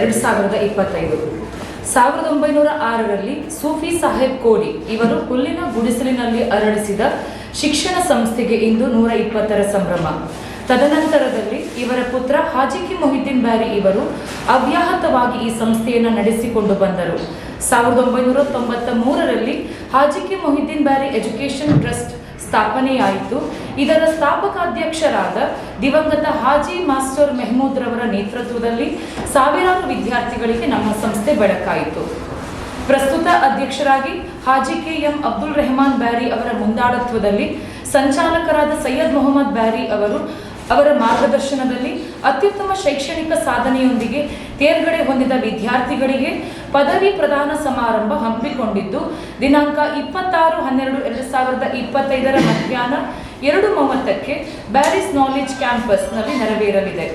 ಎರಡು ಸಾವಿರದ ಇಪ್ಪತ್ತೈದು. ಸಾವಿರದ ಒಂಬೈನೂರ ಆರರಲ್ಲಿ ಸೂಫಿ ಸಾಹೇಬ್ ಕೋಡಿ ಇವರು ಹುಲ್ಲಿನ ಗುಡಿಸಲಿನಲ್ಲಿ ಅರಳಿಸಿದ ಶಿಕ್ಷಣ ಸಂಸ್ಥೆಗೆ ಇಂದು ನೂರ ಇಪ್ಪತ್ತರ ಸಂಭ್ರಮ. ತದನಂತರದಲ್ಲಿ ಇವರ ಪುತ್ರ ಹಾಜಿಕಿ ಮೊಹಿದ್ದೀನ್ ಬ್ಯಾರಿ ಇವರು ಅವ್ಯಾಹತವಾಗಿ ಈ ಸಂಸ್ಥೆಯನ್ನು ನಡೆಸಿಕೊಂಡು ಬಂದರು. ಸಾವಿರದ ಒಂಬೈನೂರ ತೊಂಬತ್ತ ಮೂರರಲ್ಲಿ ಹಾಜಿಕಿ ಮೊಹಿದ್ದೀನ್ ಬ್ಯಾರಿ ಎಜುಕೇಷನ್ ಟ್ರಸ್ಟ್ ಸ್ಥಾಪನೆಯಾಯಿತು. ಇದರ ಸ್ಥಾಪಕಾಧ್ಯಕ್ಷರಾದ ದಿವಂಗತ ಹಾಜಿ ಮಾಸ್ಟರ್ ಮೆಹಮೂದ್ ರವರ ನೇತೃತ್ವದಲ್ಲಿ ಸಾವಿರಾರು ವಿದ್ಯಾರ್ಥಿಗಳಿಗೆ ನಮ್ಮ ಸಂಸ್ಥೆ ಬೆಳಕಾಯಿತು. ಪ್ರಸ್ತುತ ಅಧ್ಯಕ್ಷರಾಗಿ ಹಾಜಿ ಕೆ ಎಂ ಅಬ್ದುಲ್ ರೆಹಮಾನ್ ಬ್ಯಾರಿ ಅವರ ಮುಂದಾಳತ್ವದಲ್ಲಿ ಸಂಚಾಲಕರಾದ ಸೈಯದ್ ಮೊಹಮ್ಮದ್ ಬ್ಯಾರಿ ಅವರು ಅವರ ಮಾರ್ಗದರ್ಶನದಲ್ಲಿ ಅತ್ಯುತ್ತಮ ಶೈಕ್ಷಣಿಕ ಸಾಧನೆಯೊಂದಿಗೆ ತೇರ್ಗಡೆ ಹೊಂದಿದ ವಿದ್ಯಾರ್ಥಿಗಳಿಗೆ ಪದವಿ ಪ್ರದಾನ ಸಮಾರಂಭ ಹಮ್ಮಿಕೊಂಡಿದ್ದು, ದಿನಾಂಕ ಇಪ್ಪತ್ತಾರು ಹನ್ನೆರಡು ಎರಡು ಸಾವಿರದ ಇಪ್ಪತ್ತೈದರ ಮಧ್ಯಾಹ್ನ ಎರಡು ಮೂವತ್ತಕ್ಕೆ ಬ್ಯಾರಿಸ್ ನಾಲೆಜ್ ಕ್ಯಾಂಪಸ್ನಲ್ಲಿ ನೆರವೇರಲಿದೆ.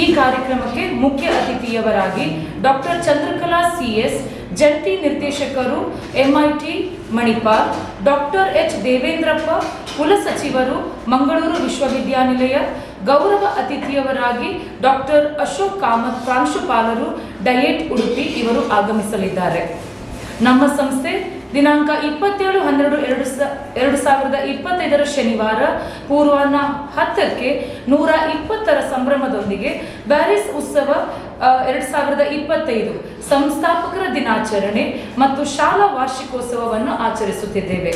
ಈ ಕಾರ್ಯಕ್ರಮಕ್ಕೆ ಮುಖ್ಯ ಅತಿಥಿಯವರಾಗಿ ಡಾಕ್ಟರ್ ಚಂದ್ರಕಲಾ ಸಿಎಸ್ ಜಂಟಿ ನಿರ್ದೇಶಕರು MIT Manipal, doctor H Devendrappa ಕುಲಸಚಿವರು Mangaluru ವಿಶ್ವವಿದ್ಯಾನಿಲಯ, ಗೌರವ ಅತಿಥಿಯವರಾಗಿ ಡಾಕ್ಟರ್ ಅಶೋಕ್ ಕಾಮತ್, ಪ್ರಾಂಶುಪಾಲರು, ಡಯೇಟ್ ಉಡುಪಿ ಇವರು ಆಗಮಿಸಲಿದ್ದಾರೆ. ನಮ್ಮ ಸಂಸ್ಥೆ ದಿನಾಂಕ ಇಪ್ಪತ್ತೇಳು ಹನ್ನೆರಡು ಎರಡು ಸ, ಎರಡು ಸಾವಿರದ ಇಪ್ಪತ್ತೈದರ ಶನಿವಾರ, ಪೂರ್ವಾಹ್ನ ಹತ್ತಕ್ಕೆ ನೂರ ಇಪ್ಪತ್ತರ ಸಂಭ್ರಮದೊಂದಿಗೆ ಬ್ಯಾರಿಸ್ ಉತ್ಸವ ಎರಡು ಸಾವಿರದ ಇಪ್ಪತ್ತೈದು ಸಂಸ್ಥಾಪಕರ ದಿನಾಚರಣೆ ಮತ್ತು ಶಾಲಾ ವಾರ್ಷಿಕೋತ್ಸವವನ್ನು ಆಚರಿಸುತ್ತಿದ್ದೇವೆ.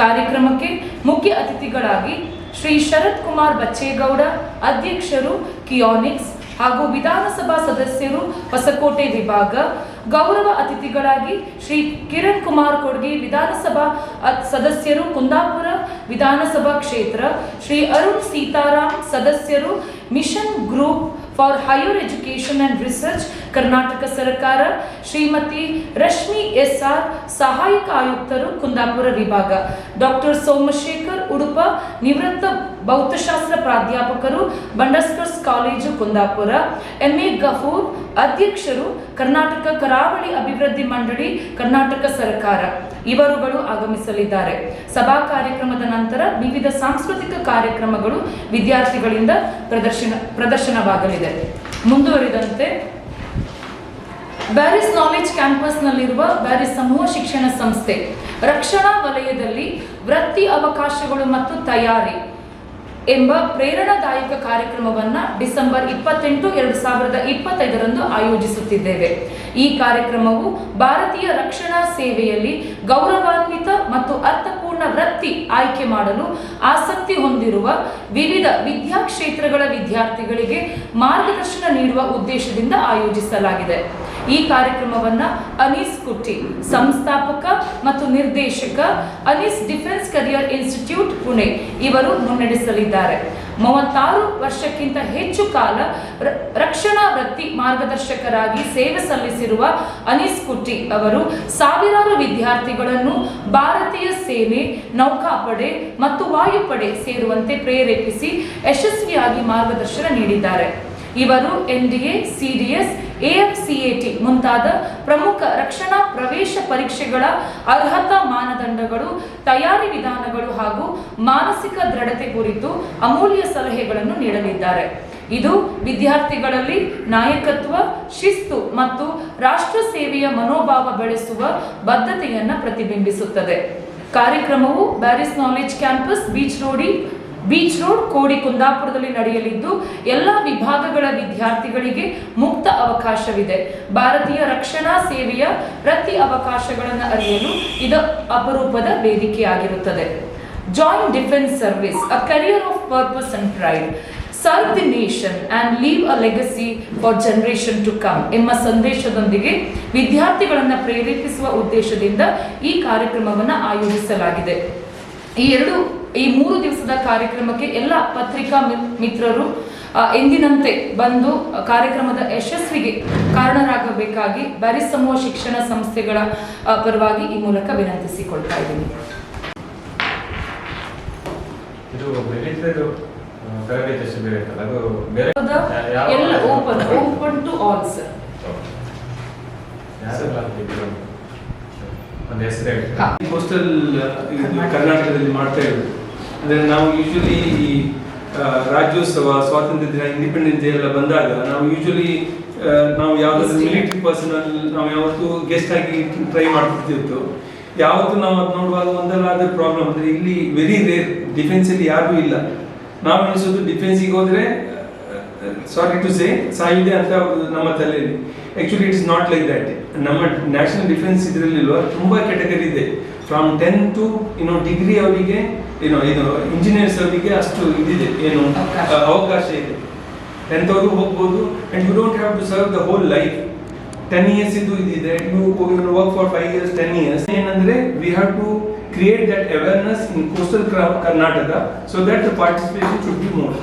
ಕಾರ್ಯಕ್ರಮಕ್ಕೆ ಮುಖ್ಯ ಅತಿಥಿಗಳಾಗಿ ಶ್ರೀ ಶರತ್ ಕುಮಾರ್ ಬಚ್ಚೇಗೌಡ, ಅಧ್ಯಕ್ಷರು ಕಿಯೋನಿಕ್ಸ್ ಹಾಗೂ ವಿಧಾನಸಭಾ ಸದಸ್ಯರು ಹೊಸಕೋಟೆ ವಿಭಾಗ, ಗೌರವ ಅತಿಥಿಗಳಾಗಿ ಶ್ರೀ ಕಿರಣ್ ಕುಮಾರ್ ಕೊಡ್ಗಿ ವಿಧಾನಸಭಾ ಸದಸ್ಯರು ಕುಂದಾಪುರ ವಿಧಾನಸಭಾ ಕ್ಷೇತ್ರ, ಶ್ರೀ ಅರುಣ್ ಸೀತಾರಾಮ್ ಸದಸ್ಯರು mission group for higher education and research Karnataka ಸರ್ಕಾರ ಶ್ರೀಮತಿ ರಶ್ಮಿ ಎಸ್ ಆರ್ ಸಹಾಯಕ ಆಯುಕ್ತರು ಕುಂದಾಪುರ ವಿಭಾಗ ಡಾಕ್ಟರ್ ಸೋಮಶೇಖರ್ ಉಡುಪ ನಿವೃತ್ತ ಭೌತಶಾಸ್ತ್ರ ಪ್ರಾಧ್ಯಾಪಕರು Bhandarkars college Kundapura M A Gafoor ಅಧ್ಯಕ್ಷರು ಕರ್ನಾಟಕ ಕರಾವಳಿ ಅಭಿವೃದ್ಧಿ ಮಂಡಳಿ ಕರ್ನಾಟಕ ಸರ್ಕಾರ ಇವರುಗಳು ಆಗಮಿಸಲಿದ್ದಾರೆ. ಸಭಾ ಕಾರ್ಯಕ್ರಮದ ನಂತರ ವಿವಿಧ ಸಾಂಸ್ಕೃತಿಕ ಕಾರ್ಯಕ್ರಮಗಳು ವಿದ್ಯಾರ್ಥಿಗಳಿಂದ ಪ್ರದರ್ಶನ, ಪ್ರದರ್ಶನವಾಗಲಿದೆ. ಮುಂದುವರಿದಂತೆ ಬ್ಯಾರಿಸ್ ನಾಲೆಜ್ ಕ್ಯಾಂಪಸ್ನಲ್ಲಿರುವ ಬ್ಯಾರಿಸ್ ಸಮೂಹ ಶಿಕ್ಷಣ ಸಂಸ್ಥೆ, ರಕ್ಷಣಾ ವಲಯದಲ್ಲಿ ವೃತ್ತಿ ಅವಕಾಶಗಳು ಮತ್ತು ತಯಾರಿ ಎಂಬ ಪ್ರೇರಣಾದಾಯಕ ಕಾರ್ಯಕ್ರಮವನ್ನ ಡಿಸೆಂಬರ್ ಇಪ್ಪತ್ತೆಂಟು ಎರಡು ಸಾವಿರದ ಇಪ್ಪತ್ತೈದರಂದು ಆಯೋಜಿಸುತ್ತಿದ್ದೇವೆ. ಈ ಕಾರ್ಯಕ್ರಮವು ಭಾರತೀಯ ರಕ್ಷಣಾ ಸೇವೆಯಲ್ಲಿ ಗೌರವಾನ್ವಿತ ಮತ್ತು ಅರ್ಥಪೂರ್ಣ ವೃತ್ತಿ ಆಯ್ಕೆ ಮಾಡಲು ಆಸಕ್ತಿ ಹೊಂದಿರುವ ವಿವಿಧ ವಿದ್ಯಾಕ್ಷೇತ್ರಗಳ ವಿದ್ಯಾರ್ಥಿಗಳಿಗೆ ಮಾರ್ಗದರ್ಶನ ನೀಡುವ ಉದ್ದೇಶದಿಂದ ಆಯೋಜಿಸಲಾಗಿದೆ. ಈ ಕಾರ್ಯಕ್ರಮವನ್ನ ಅನೀಸ್ ಕುಟ್ಟಿ, ಸಂಸ್ಥಾಪಕ ಮತ್ತು ನಿರ್ದೇಶಕ Anees defence career institute Pune ಇವರು ಮುನ್ನಡೆಸಲಿದ್ದಾರೆ. ಮೂವತ್ತಾರು ವರ್ಷಕ್ಕಿಂತ ಹೆಚ್ಚು ಕಾಲ ರಕ್ಷಣಾ ವೃತ್ತಿ ಮಾರ್ಗದರ್ಶಕರಾಗಿ ಸೇವೆ ಸಲ್ಲಿಸಿರುವ ಅನೀಸ್ ಕುಟ್ಟಿ ಅವರು ಸಾವಿರಾರು ವಿದ್ಯಾರ್ಥಿಗಳನ್ನು ಭಾರತೀಯ ಸೇನೆ, ನೌಕಾಪಡೆ ಮತ್ತು ವಾಯುಪಡೆ ಸೇರುವಂತೆ ಪ್ರೇರೇಪಿಸಿ ಯಶಸ್ವಿಯಾಗಿ ಮಾರ್ಗದರ್ಶನ ನೀಡಿದ್ದಾರೆ. ಇವರು ಎನ್ಡಿಎ ಸಿಡಿಎಸ್ ಎಎಫ್ಸಿಎಟಿ ಮುಂತಾದ ಪ್ರಮುಖ ರಕ್ಷಣಾ ಪ್ರವೇಶ ಪರೀಕ್ಷೆಗಳ ಅರ್ಹತಾ ಮಾನದಂಡಗಳು, ತಯಾರಿ ವಿಧಾನಗಳು ಹಾಗೂ ಮಾನಸಿಕ ದೃಢತೆ ಕುರಿತು ಅಮೂಲ್ಯ ಸಲಹೆಗಳನ್ನು ನೀಡಲಿದ್ದಾರೆ. ಇದು ವಿದ್ಯಾರ್ಥಿಗಳಲ್ಲಿ ನಾಯಕತ್ವ, ಶಿಸ್ತು ಮತ್ತು ರಾಷ್ಟ್ರ ಸೇವೆಯ ಮನೋಭಾವ ಬೆಳೆಸುವ ಬದ್ಧತೆಯನ್ನು ಪ್ರತಿಬಿಂಬಿಸುತ್ತದೆ. ಕಾರ್ಯಕ್ರಮವು ಬ್ಯಾರಿಸ್ ನಾಲೆಜ್ ಕ್ಯಾಂಪಸ್ ಬೀಚ್ ರೋಡಿ ಬೀಚ್ ರೋಡ್ ಕೋಡಿ ಕುಂದಾಪುರದಲ್ಲಿ ನಡೆಯಲಿದ್ದು ಎಲ್ಲ ವಿಭಾಗಗಳ ವಿದ್ಯಾರ್ಥಿಗಳಿಗೆ ಮುಕ್ತ ಅವಕಾಶವಿದೆ. ಭಾರತೀಯ ರಕ್ಷಣಾ ಸೇವೆಯ ಪ್ರತಿ ಅವಕಾಶಗಳನ್ನು ಅರಿಯಲು ಇದು ಅಪರೂಪದ ವೇದಿಕೆಯಾಗಿರುತ್ತದೆ. Join defence service a career of purpose and pride serve the nation and leave a legacy for generation to come ಎಂಬ ಸಂದೇಶದೊಂದಿಗೆ ವಿದ್ಯಾರ್ಥಿಗಳನ್ನು ಪ್ರೇರೇಪಿಸುವ ಉದ್ದೇಶದಿಂದ ಈ ಕಾರ್ಯಕ್ರಮವನ್ನು ಆಯೋಜಿಸಲಾಗಿದೆ. ಈ ಎರಡು ಈ ಮೂರು ದಿವಸದ ಕಾರ್ಯಕ್ರಮಕ್ಕೆ ಎಲ್ಲ ಪತ್ರಿಕಾ ಮಿತ್ರರು ಎಂದಿನಂತೆ ಬಂದು ಕಾರ್ಯಕ್ರಮದ ಯಶಸ್ವಿಗೆ ಕಾರಣರಾಗಬೇಕಾಗಿ ಬರಿ ಸಮೂಹ ಶಿಕ್ಷಣ ಸಂಸ್ಥೆಗಳ ಪರವಾಗಿ ಈ ಮೂಲಕ ವಿನಂತಿಸಿಕೊಳ್ತಾ ಇದ್ದೀನಿ. ಎಲ್ಲ open open to all sir ಯಾರೆಲ್ಲ ಹಾಕಿದ್ರು? ಒಂದು ಹೆಸರು ಹೇಳಿ. ಹಾ. ಕೋಸ್ಟಲ್ ಕರ್ನಾಟಕದಲ್ಲಿ ಮಾಡ್ತಾ ಇರೋದು. ಅಂದರೆ ನಾವು ಯೂಶಲಿ ಈ ರಾಜ್ಯೋತ್ಸವ ಸ್ವಾತಂತ್ರ್ಯ ದಿನ ಇಂಡಿಪೆಂಡೆನ್ಸ್ ಡೇ ಎಲ್ಲ ಬಂದಾಗ ನಾವು ಯೂಶಲಿ ನಾವು ಯಾವ್ದಾದ್ರು. ಮಿಲಿಟರಿ ಪರ್ಸನಲ್ ನಾವು ಯಾವತ್ತೂ ಗೆಸ್ಟ್ ಆಗಿ ಟ್ರೈ ಮಾಡ್ತಿರ್ತಿತ್ತು. ಯಾವತ್ತು ನಾವು ಅದು ನೋಡುವಾಗ ಒಂದಲ್ಲ ಅದ್ರ ಪ್ರಾಬ್ಲಮ್ ಅಂದ್ರೆ ಇಲ್ಲಿ ವೆರಿ ರೇರ್ ಡಿಫೆನ್ಸಲ್ಲಿ ಯಾರಿಗೂ ಇಲ್ಲ. ನಾವು ಅನಿಸೋದು ಡಿಫೆನ್ಸಿಗೆ ಹೋದ್ರೆ ಸಾರಿ ಟು ಸೇ ಸಾಯಿದೆ ಅಂತ ನಮ್ಮ ತಲೆಯಲ್ಲಿ. Actually it's not like that ನಮ್ಮ ನ್ಯಾಷನಲ್ ಡಿಫೆನ್ಸ್ ಇದರಲ್ಲಿಲ್ವ ತುಂಬ ಕೆಟಗರಿ ಇದೆ. ಫ್ರಮ್ ಟೆನ್ ಟು ಇನ್ನೊಂದು ಡಿಗ್ರಿ ಅವರಿಗೆ ಏನೋ ಇದು ಇಂಜಿನಿಯರ್ಸ್ ಅವರಿಗೆ ಅಷ್ಟು ಇದಿದೆ ಏನು ಅವಕಾಶ. ಇದೆ. ಟೆಂತ್ ಅವರು ಹೋಗ್ಬೋದು and you don't have to serve the whole life ten years ಇದು ಇದಿದೆ you work for five years ten years ಏನಂದ್ರೆ we have to create that awareness in coastal Karnataka so that participation should be more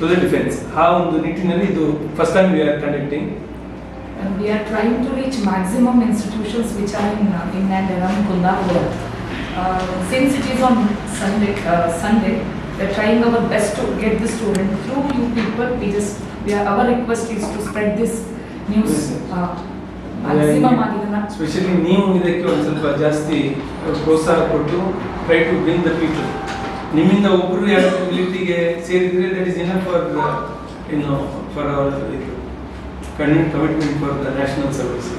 to the defence ಆ ಒಂದು ನಿಟ್ಟಿನಲ್ಲಿ ಇದು first time we are conducting And we are trying to reach maximum institutions which are in, uh, in and around Kundapur. Uh, since it is on Sunday, uh, Sunday, we are trying our best to get the student through you people. We just, we are, our request is to spread this news uh, maximum ಆಗಿದನ್ನ specially ನೀವು ಇದಕ್ಕೆ ಒಂದು ಸ್ವಲ್ಪ ಜಾಸ್ತಿ ಪ್ರೋತ್ಸಾಹ ಕೊಟ್ಟು try to win the people ನಿಮ್ಮಿಂದ ಒಬ್ಬರು ಯಾರು ಕಮ್ಯುನಿಟಿಗೆ ಸೇರಿದ್ರೆ ದಟ್ ಇಸ್ ಇನಫ್ ಫಾರ್ ಇನ್ನು for our commitment for the national service